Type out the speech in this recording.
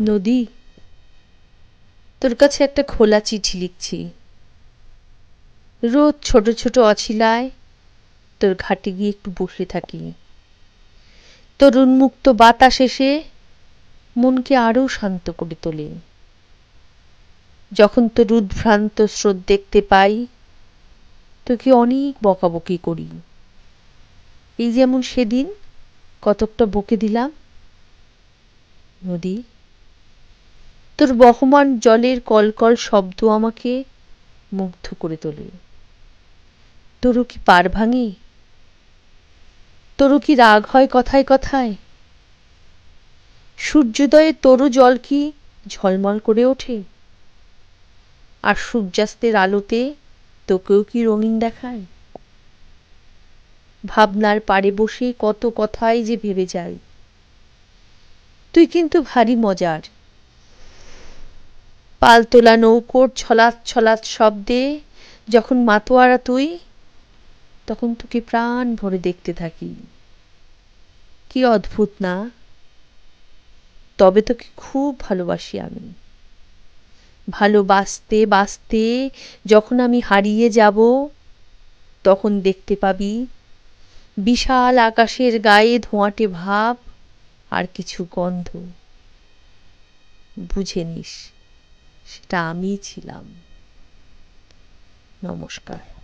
নদী। তোর কাছে একটা খোলা চিঠি লিখছি। রোজ ছোট ছোট অছিলায় তোর ঘাটে গিয়ে একটু বসে থাকি। তোর উন্মুক্ত বাতাস এসে মনকে আরও শান্ত করে তোলে। যখন তোর উদ্ভ্রান্ত স্রোত দেখতে পাই, তোকে অনেক বকাবকি করি। এই যেমন সেদিন কতকটা বকে দিলাম। নদী। তোর বহমান জলের কলকল শব্দ আমাকে মুগ্ধ করে তোলে। তোরও কি পার ভাঙি? তোরও কি রাগ হয় কথায় কথায়? সূর্যোদয়ে তোরও জল কি ঝলমল করে ওঠে? আর সূর্যাস্তের আলোতে তোকেও কি রঙিন দেখায়? ভাবনার পাড়ে বসে কত কথাই যে ভেবে যাই তুই কিন্তু ভারী মজার। পালতোলা নৌকোর ছলাৎ ছলাৎ শব্দে, যখন মাতোয়ারা তুই, তখন তোকে প্রাণ ভরে দেখতে থাকি। কি অদ্ভুত না? তবে তোকে খুব ভালোবাসি আমি। ভালোবাসতে বাসতে যখন আমি হারিয়ে যাব, তখন দেখতে পাবি বিশাল আকাশের গায়ে ধোঁয়াটে ভাব আর কিছু গন্ধ। বুঝে নিস। সেটা আমিই ছিলাম। নমস্কার।